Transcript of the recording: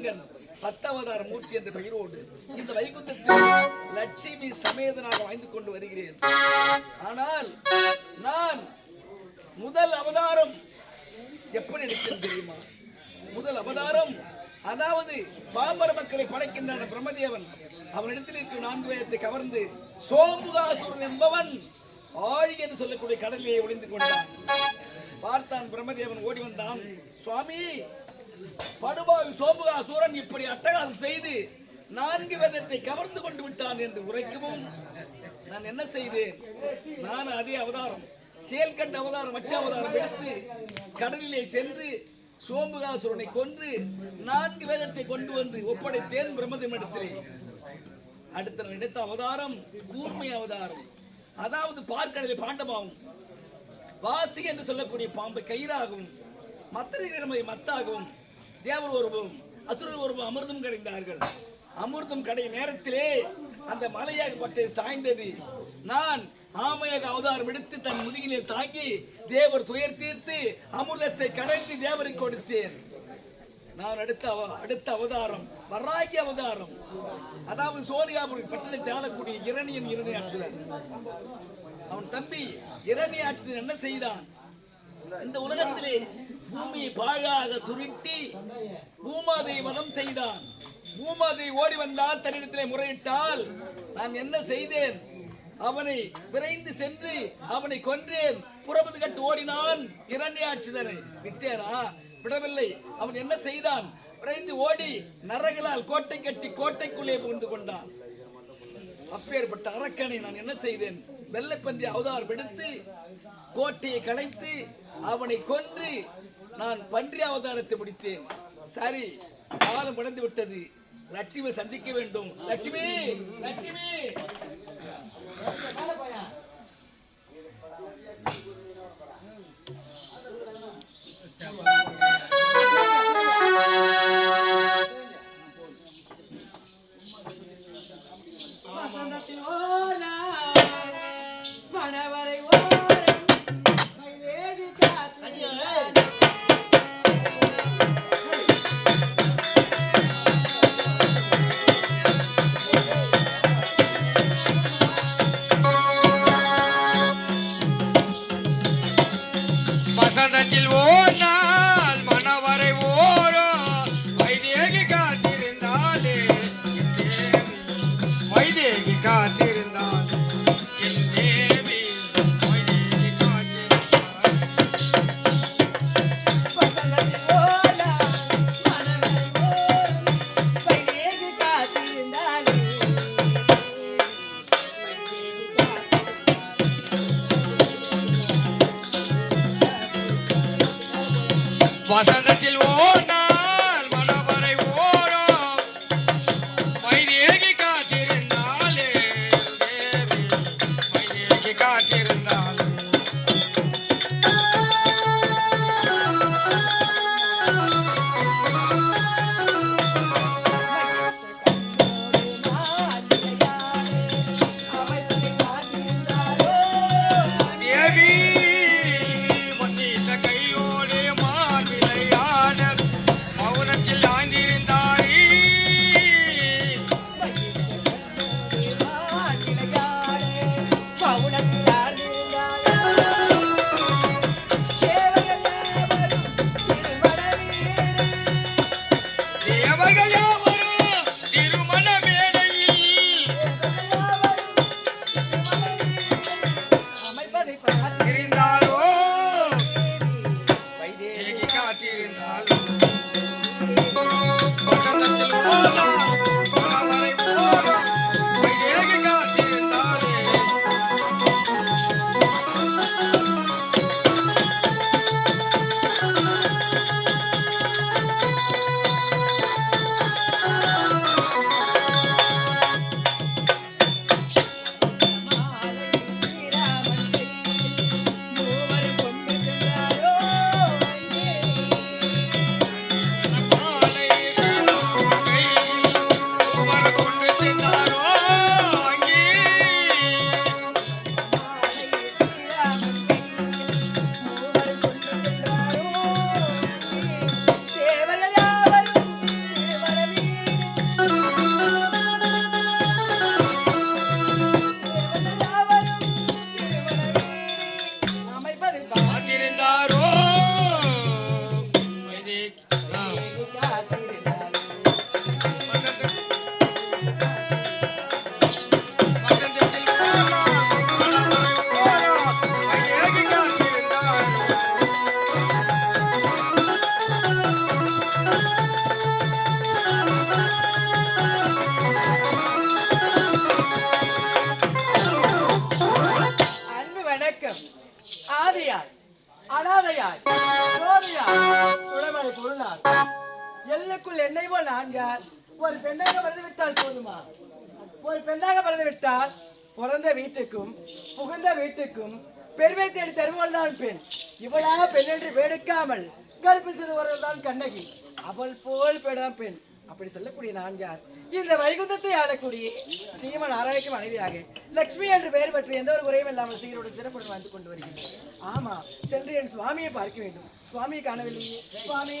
ஸ்ரீரங்கன் பத்தவதார மூர்த்தி என்ற பெயரோடு இந்த வைகுந்தத்தில் லட்சுமி சமேதனாக வாய்ந்து கொண்டு வருகிறேன். ஆனால் நான் முதல் அவதாரம் எப்படி எடுத்தேன் தெரியுமா? முதல் அவதாரம் அதாவது பாம்பர மக்களை படைக்கின்ற பிரம்மதேவன். அவனிடத்தில் இருக்கும் நான்கு வேதத்தை கவர்ந்து சோம்புகாசூரன் என்பவன் ஆழி என்று சொல்லக்கூடிய கடலிலே ஒளிந்து கொண்டான். பார்த்தான் பிரம்மதேவன் ஓடி வந்தான். சுவாமி படுபாவி சோமுகாசுரன் இப்படி அட்டகாசம் செய்து நான்கு வேதத்தை கவர்ந்து கொண்டு விட்டான் என்று உரைக்கவும் நான் என்ன செய்தேன்? நான் அதே அவதாரம் செயல்கண்ட அவதாரம் மச்ச அவதாரம் எடுத்து கடலிலே சென்று சோம்புகாசுரனை கொன்று நான்கு வேதத்தை கொண்டு வந்து ஒப்படைத்தேன் பிரம்மதேவனிடத்திலே அடுத்த நான் எடுத்த அவதாரம் கூர்மை அவதாரம். அதாவது பார்க்கடலில் பாண்டமாகும். வாசி என்று சொல்லக்கூடிய பாம்பு கயிறாகவும் மத்திரை மத்தாகவும் தேவர் ஒருவரும் அசுரர் ஒருவரும் அமிர்தம் கிடைந்தார்கள். அமிர்தம் கடை நேரத்திலே அந்த மலையாகப்பட்டு சாய்ந்தது. நான் ஆமையாக அவதாரம் எடுத்து தன் முதுகிலே தாங்கி தேவர் துயர் தீர்த்து அமிர்தத்தை கடைந்து தேவருக்கு கொடுத்தேன். நான் அடுத்த அவ- அடுத்த அவதாரம் வராகி அவதாரம். அதாவது சோனியாபுரி பட்டணத்தை ஆளக்கூடிய இரணியன் இரணி ஆட்சியர் அவன் தம்பி இரணி ஆட்சியர் என்ன செய்தான்? இந்த உலகத்திலே பூமி பாழாக சுருட்டி பூமாதை வதம் செய்தான். பூமாதை ஓடி வந்தால் தன்னிடத்திலே முறையிட்டால் நான் என்ன செய்தேன்? அவனை விரைந்து சென்று அவனை கொன்றேன். புறப்பது கட்டு ஓடினான் இரண்யாட்சிதரை விட்டேனா? விடவில்லை. அவன் என்ன செய்தான்? விரைந்து ஓடி நரகளால் கோட்டை கட்டி கோட்டைக்குள்ளே புகுந்து கொண்டான். அப்பேற்பட்ட அரக்கனை நான் என்ன செய்தேன்? வெள்ளைப்பன்றி அவதார் விடுத்து கோட்டையை கலைத்து அவனை கொன்று நான் பன்றி அவதாரத்தை முடித்தேன். சரி காலம் கடந்து விட்டது. லட்சுமி சந்திக்க வேண்டும். லட்சுமி லட்சுமி! வசந்தத்தில் ஓர் Obrigada. போல் ஒரு பெண்ணாக பிறந்து விட்டால் போதுமா? ஒரு பெண்ணாக பிறந்து விட்டால் பிறந்த வீட்டுக்கும் புகுந்த வீட்டுக்கும் பெருமை தேடி தருவோள் தான் பெண். இவளா பெண் என்று வேடுக்காமல் கற்பித்தது ஒருவள் தான் கண்ணகி. அவள் போல் பெடாம் பெண். அப்படி சொல்லக்கூடிய நான் யார்? இந்த வைகுந்தத்தை ஆளக்கூடிய ஸ்ரீமன் நாராயணிக்கு மனைவியாக லக்ஷ்மி என்று பெயர் பற்றி எந்த ஒரு குறையும் இல்லாமல் சீரோடு சிறப்புடன் வந்து கொண்டு வருகிறேன் ஆமா சென்று என் சுவாமியை பார்க்க வேண்டும். சுவாமியை காணவில்லையே? சுவாமி?